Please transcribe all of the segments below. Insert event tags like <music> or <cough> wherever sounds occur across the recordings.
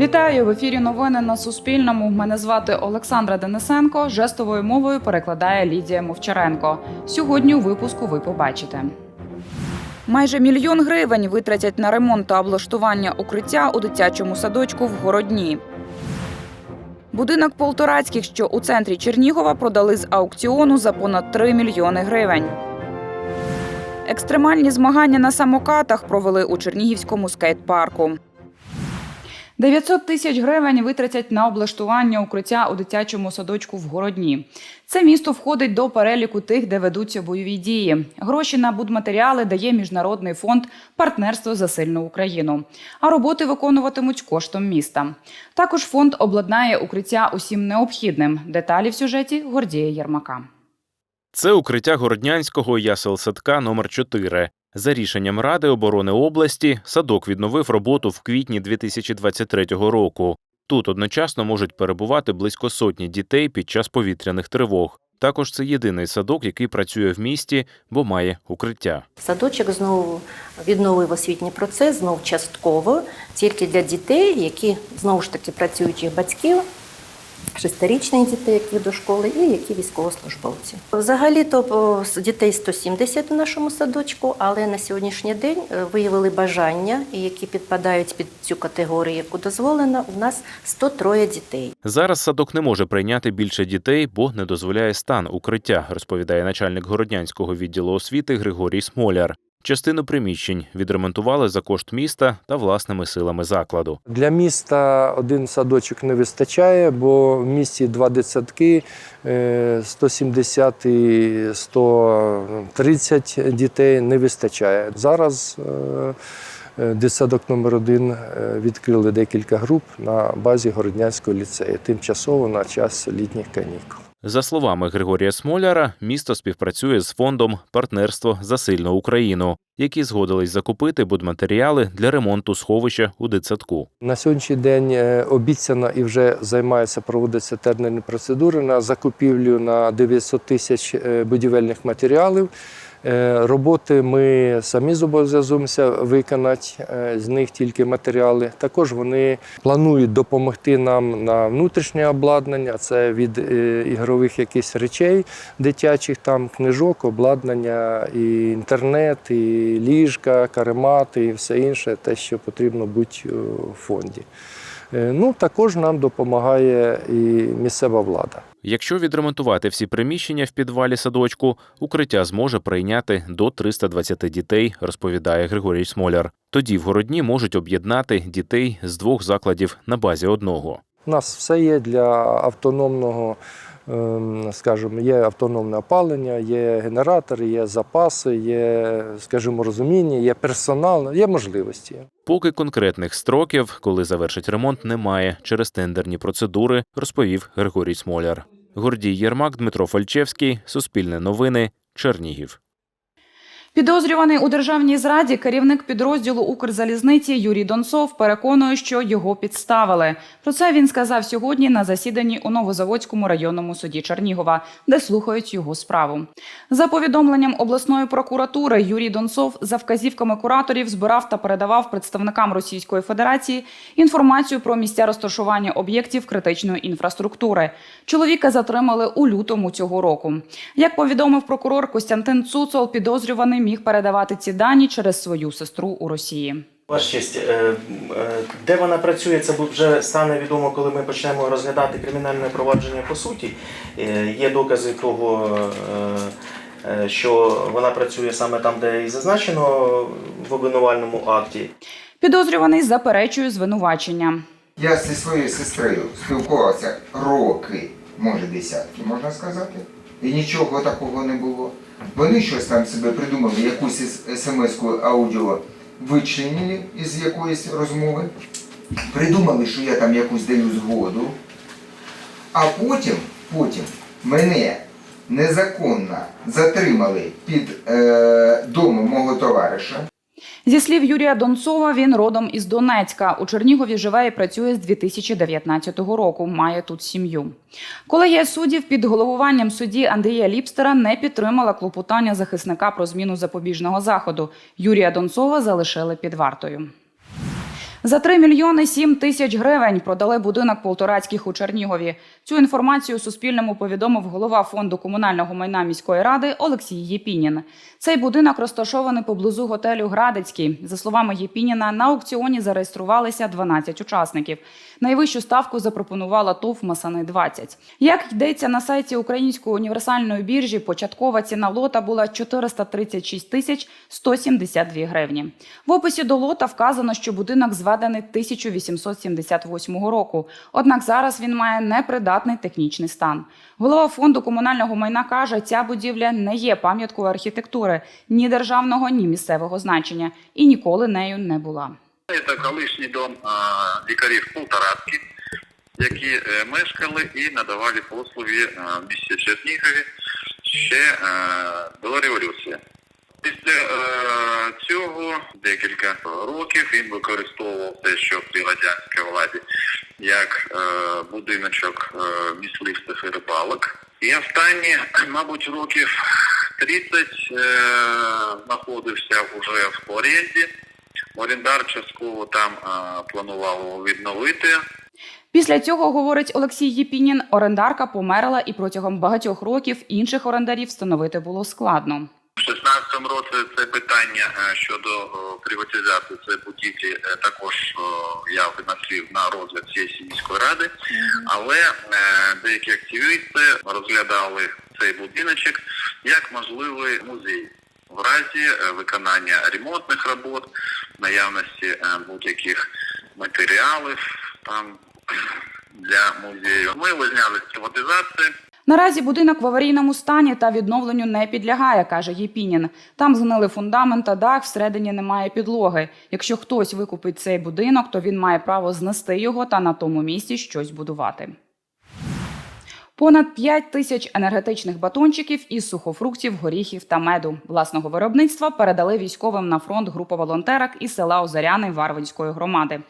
Вітаю в ефірі. Новини на Суспільному. Мене звати Олександра Денисенко. Жестовою мовою перекладає Лідія Мовчаренко. Сьогодні у випуску ви побачите. Майже мільйон гривень витратять на ремонт та облаштування укриття у дитячому садочку в Городні. Будинок Полторацьких, що у центрі Чернігова, продали з аукціону за понад 3 мільйони гривень. Екстремальні змагання на самокатах провели у Чернігівському скейт-парку. 900 тисяч гривень витратять на облаштування укриття у дитячому садочку в Городні. Це місто входить до переліку тих, де ведуться бойові дії. Гроші на будматеріали дає міжнародний фонд Партнерство за сильну Україну. А роботи виконуватимуть коштом міста. Також фонд обладнає укриття усім необхідним. Деталі в сюжеті Гордія Єрмака. Це укриття Городнянського ясел-садка номер 4 За рішенням Ради оборони області, садок відновив роботу в квітні 2023 року. Тут одночасно можуть перебувати близько сотні дітей під час повітряних тривог. Також це єдиний садок, який працює в місті, бо має укриття. Садочок знову відновив освітній процес, знов частково, тільки для дітей, які знову ж таки працюють їх батьків, шестирічних дітей, які до школи, і які військовослужбовці. Взагалі-то дітей 170 у нашому садочку, але на сьогоднішній день е, виявили бажання, які підпадають під цю категорію, яку дозволено, у нас 103 дітей. Зараз садок не може прийняти більше дітей, бо не дозволяє стан укриття, розповідає начальник Городнянського відділу освіти Григорій Смоляр. Частину приміщень відремонтували за кошт міста та власними силами закладу. Для міста один садочок не вистачає, бо в місті два дитсадки, е, 170 і 130 дітей не вистачає. Зараз е, е, дитсадок номер один е, відкрили декілька груп на базі Городнянського ліцею, тимчасово на час літніх канікул. За словами Григорія Смоляра, місто співпрацює з фондом Партнерство за сильну Україну, які згодились закупити будматеріали для ремонту сховища у дитсадку. На сьогоднішній день е, обіцяно і вже займаються, проводяться термінні процедури на закупівлю на 900 тисяч е, будівельних матеріалів. Е, Роботи ми самі зобов'язуємося виконати, е, з них тільки матеріали. Також вони планують допомогти нам на внутрішнє обладнання, це від е, ігрових якихось речей дитячих, там книжок, обладнання, і інтернет, і ліжка, каремати, і все інше, те, що потрібно бути в фонді. Е, Ну, також нам допомагає і місцева влада. Якщо відремонтувати всі приміщення в підвалі садочку, укриття зможе прийняти до 320 дітей, розповідає Григорій Смоляр. Тоді в городні можуть об'єднати дітей з двох закладів на базі одного. У нас все є для автономного, скажімо, є автономне опалення, є генератори, є запаси, є, скажімо, розуміння, є персонал, є можливості. Поки конкретних строків, коли завершить ремонт, немає через тендерні процедури, розповів Григорій Смоляр. Гордій Єрмак, Дмитро Фальчевський, Суспільне новини, Чернігів. Підозрюваний у державній зраді керівник підрозділу Укрзалізниці Юрій Донцов переконує, що його підставили. Про це він сказав сьогодні на засіданні у Новозаводському районному суді Чернігова, де слухають його справу. За повідомленням обласної прокуратури, Юрій Донцов за вказівками кураторів збирав та передавав представникам Російської Федерації інформацію про місця розташування об'єктів критичної інфраструктури. Чоловіка затримали у лютому цього року. Як повідомив прокурор Костянтин Цуцол, підозрюваний міг передавати ці дані через свою сестру у Росії. Ваша честь, е, е, де вона працює, це вже стане відомо, коли ми почнемо розглядати кримінальне провадження по суті. Е, Є докази того, що вона працює саме там, де і зазначено в обвинувальному акті. Підозрюваний заперечує звинувачення. Я зі своєю сестрою спілкувався роки, може десятки, можна сказати, і нічого такого не було. Вони щось там себе придумали, якусь смс-ку аудіо вичленили із якоїсь розмови, придумали, що я там якусь даю згоду, а потім, потім мене незаконно затримали під е, домом мого товариша. Зі слів Юрія Донцова, він родом із Донецька. У Чернігові живе і працює з 2019 року. Має тут сім'ю. Колегія суддів під головуванням судді Андрія Ліпстера не підтримала клопотання захисника про зміну запобіжного заходу. Юрія Донцова залишили під вартою. За 3 мільйони 7 тисяч гривень продали будинок Полторацьких у Чернігові. Цю інформацію Суспільному повідомив голова фонду комунального майна міської ради Олексій Єпінін. Цей будинок розташований поблизу готелю Градицький. За словами Єпініна, на аукціоні зареєструвалися 12 учасників. Найвищу ставку запропонувала ТОВ Масани 20. Як йдеться на сайті Української універсальної біржі, початкова ціна лота була 436 тисяч 172 гривні. В описі до лота вказано, що будинок зведений 1878 року. Однак зараз він має непридатний технічний стан. Голова фонду комунального майна каже, ця будівля не є пам'яткою архітектури ні державного, ні місцевого значення і ніколи нею не була. Це колишній дом лікарів Полторацькі, які е, мешкали і надавали послуги місті Чернігові ще е, до революції. Після е, цього декілька років він використовував те, що при радянській владі як е, будиночок е, мисливців рибалок. І останні, <clears throat> мабуть, років 30 е, знаходився вже в оренді. Орендар частково там е, планував відновити. Після цього говорить Олексій Єпінін, орендарка померла, і протягом багатьох років інших орендарів встановити було складно. 16 2015 році це питання е, щодо е, приватизації цієї будівлі е, також я виносив на розгляд сесії міської ради, але деякі активісти розглядали цей будиночок як можливий музей в разі виконання ремонтних робот, наявності будь-яких матеріалів там для музею. Ми визняли з приватизації. Наразі будинок в аварійному стані та відновленню не підлягає, каже Єпінін. Там згнили фундамент та дах, всередині немає підлоги. Якщо хтось викупить цей будинок, то він має право знести його та на тому місці щось будувати. Понад 5 тисяч енергетичних батончиків із сухофруктів, горіхів та меду власного виробництва передали військовим на фронт група волонтерок із села Озаряни Варвинської громади.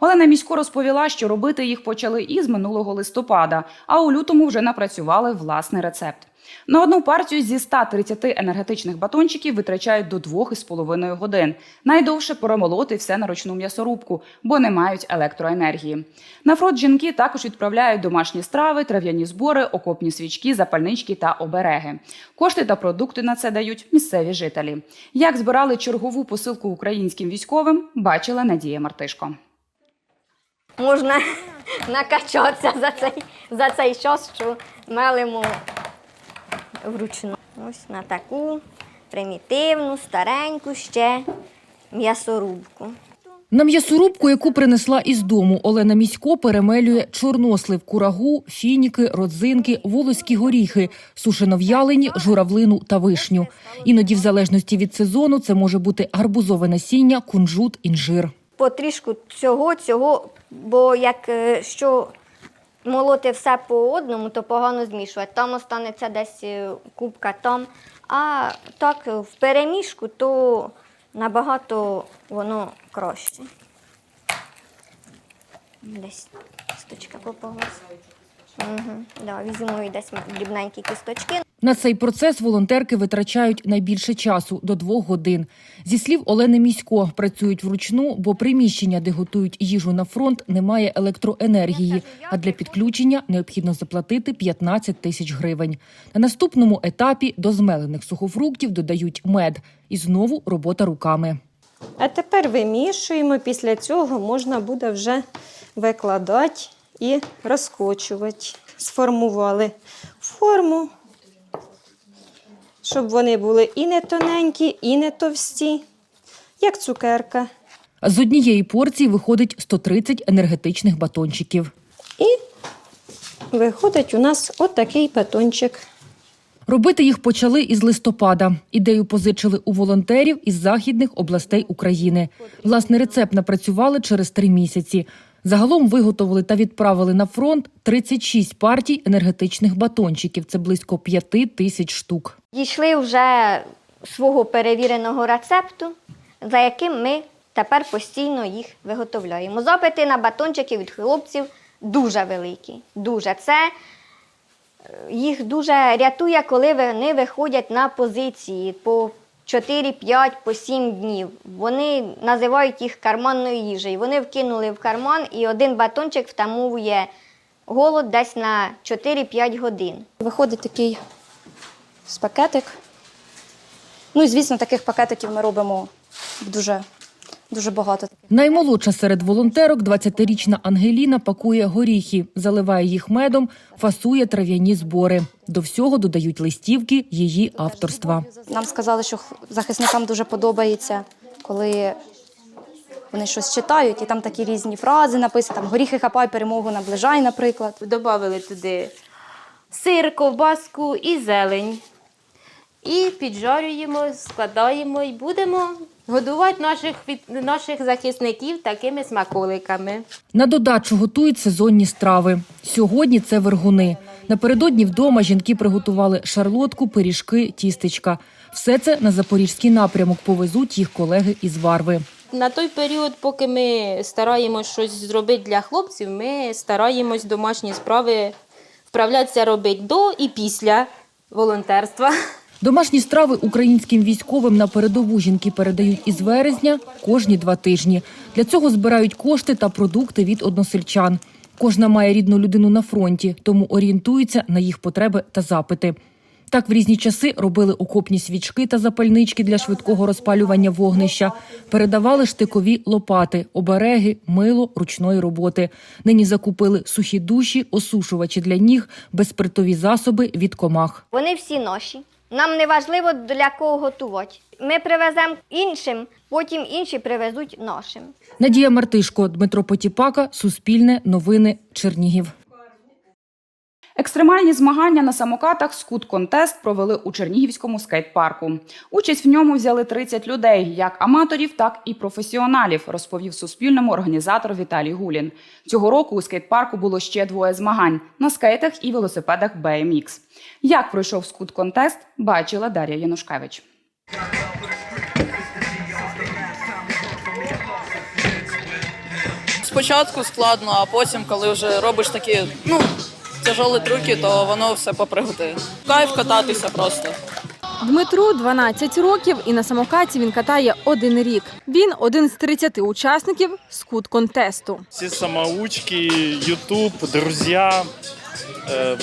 Олена Місько розповіла, що робити їх почали із минулого листопада, а у лютому вже напрацювали власний рецепт. На одну партію зі 130 енергетичних батончиків витрачають до 2,5 годин. Найдовше перемолоти все на ручну м'ясорубку, бо не мають електроенергії. На фронт жінки також відправляють домашні страви, трав'яні збори, окопні свічки, запальнички та обереги. Кошти та продукти на це дають місцеві жителі. Як збирали чергову посилку українським військовим, бачила Надія Мартишко. можна <laughs> накачатися за цей, за цей час, що мелимо вручну. Ось на таку примітивну, стареньку ще м'ясорубку. На м'ясорубку, яку принесла із дому, Олена Місько перемелює чорнослив, курагу, фініки, родзинки, волоські горіхи, сушено в'ялені, журавлину та вишню. Іноді, в залежності від сезону, це може бути гарбузове насіння, кунжут, інжир. Потрішку цього, цього, бо як е, що молоти все по одному, то погано змішувати. Там останеться десь е, кубка там. А так е, в перемішку, то набагато воно краще. Десь кісточка попалась. Угу, да, візьму і десь дрібненькі кісточки. На цей процес волонтерки витрачають найбільше часу до двох годин. Зі слів Олени Місько, працюють вручну, бо приміщення, де готують їжу на фронт, немає електроенергії. А для підключення необхідно заплатити 15 тисяч гривень. На наступному етапі до змелених сухофруктів додають мед. І знову робота руками. А тепер вимішуємо. Після цього можна буде вже викладати і розкочувати. Сформували форму, щоб вони були і не тоненькі, і не товсті, як цукерка. З однієї порції виходить 130 енергетичних батончиків. І виходить у нас отакий батончик. Робити їх почали із листопада. Ідею позичили у волонтерів із західних областей України. Власний рецепт напрацювали через три місяці. Загалом виготовили та відправили на фронт 36 партій енергетичних батончиків. Це близько 5 тисяч штук. Дійшли вже свого перевіреного рецепту, за яким ми тепер постійно їх виготовляємо. Запити на батончики від хлопців дуже великі. Дуже. Це е, їх дуже рятує, коли вони виходять на позиції по 4-5 по 7 днів. Вони називають їх карманною їжею. Вони вкинули в карман і один батончик втамовує голод десь на 4-5 годин. Виходить такий з пакетик. Ну і звісно, таких пакетиків ми робимо дуже, дуже багато. Наймолодша серед волонтерок, 20-річна Ангеліна, пакує горіхи, заливає їх медом, фасує трав'яні збори. До всього додають листівки її авторства. Нам сказали, що х- захисникам дуже подобається, коли вони щось читають, і там такі різні фрази написані, там горіхи хапай, перемогу наближай, наприклад. Добавили туди сир, ковбаску і зелень. І піджарюємо, складаємо і будемо годувати наших, наших захисників такими смаколиками. На додачу готують сезонні страви. Сьогодні це вергуни. Напередодні вдома жінки приготували шарлотку, пиріжки, тістечка. Все це на запорізький напрямок повезуть їх колеги із Варви. На той період, поки ми стараємось щось зробити для хлопців, ми стараємось домашні справи вправлятися робити до і після волонтерства. Домашні страви українським військовим на передову жінки передають із вересня кожні два тижні. Для цього збирають кошти та продукти від односельчан. Кожна має рідну людину на фронті, тому орієнтуються на їх потреби та запити. Так в різні часи робили окопні свічки та запальнички для швидкого розпалювання вогнища, передавали штикові лопати, обереги, мило ручної роботи. Нині закупили сухі душі, осушувачі для ніг, безспиртові засоби від комах. Вони всі наші. Нам не важливо для кого готувати. Ми привеземо іншим, потім інші привезуть нашим. Надія Мартишко, Дмитро Потіпака, Суспільне, Новини, Чернігів. Екстремальні змагання на самокатах Скут Контест провели у Чернігівському скейт-парку. Участь в ньому взяли 30 людей, як аматорів, так і професіоналів, розповів Суспільному організатор Віталій Гулін. Цього року у скейт-парку було ще двоє змагань на скейтах і велосипедах BMX. Як пройшов Скут Контест, бачила Дар'я Янушкевич. Спочатку складно, а потім, коли вже робиш такі ну, тяжолі трюки, то воно все попригодить. Кайф кататися просто. Дмитру 12 років і на самокаті він катає один рік. Він один з 30 учасників скут контесту. Все самоучки, YouTube, друзья э,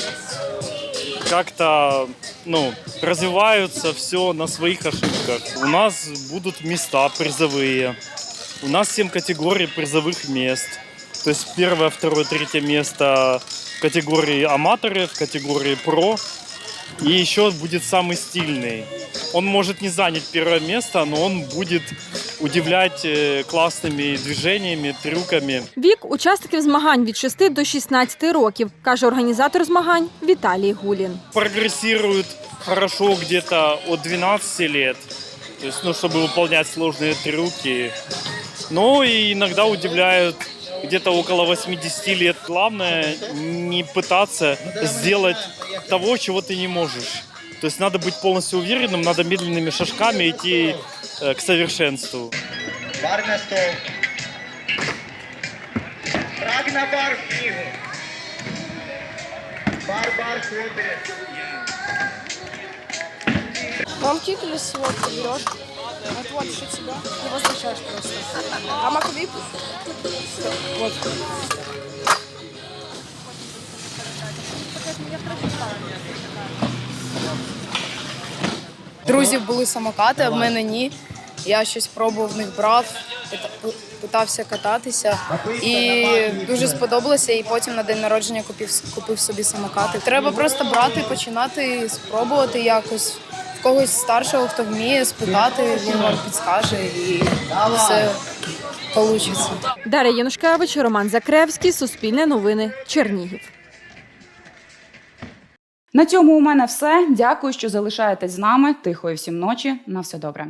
как-то ну, развиваются все на своих ошибках. У нас будут места призовые. У нас 7 категорий призовых мест. То есть первое, второе, третье место в категории аматоры, в категории про. И еще будет самый стильный. Он может не занять первое место, но он будет удивлять э, классными движениями, трюками. Вік учасників змагань від 6 до 16 років, каже організатор змагань Віталій Гулін. Прогрессируют хорошо где-то от 12 лет, то есть, ну, чтобы выполнять сложные трюки. Но и иногда удивляют где-то около 80 лет. Главное не пытаться сделать того, чего ты не можешь. То есть надо быть полностью уверенным, надо медленными шажками идти э, к совершенству. Бар на стол. Шаг на бар снігу. Бар, бар, хлопець. Вам кикали свод, ты берешь, отводишь от себя и возвращаешь просто. А маковик? Вот. Друзів були самокати, а в мене ні. Я щось пробував в них брав, питався кататися і дуже сподобалося. І потім на день народження купив, купив собі самокати. Треба просто брати, починати, спробувати якось. Когось старшого, хто вміє, спитати, він вам підскаже і все вийде. Дар'я Янушкевич, Роман Закревський, Суспільне новини, Чернігів. На цьому у мене все. Дякую, що залишаєтесь з нами. Тихої всім ночі. На все добре.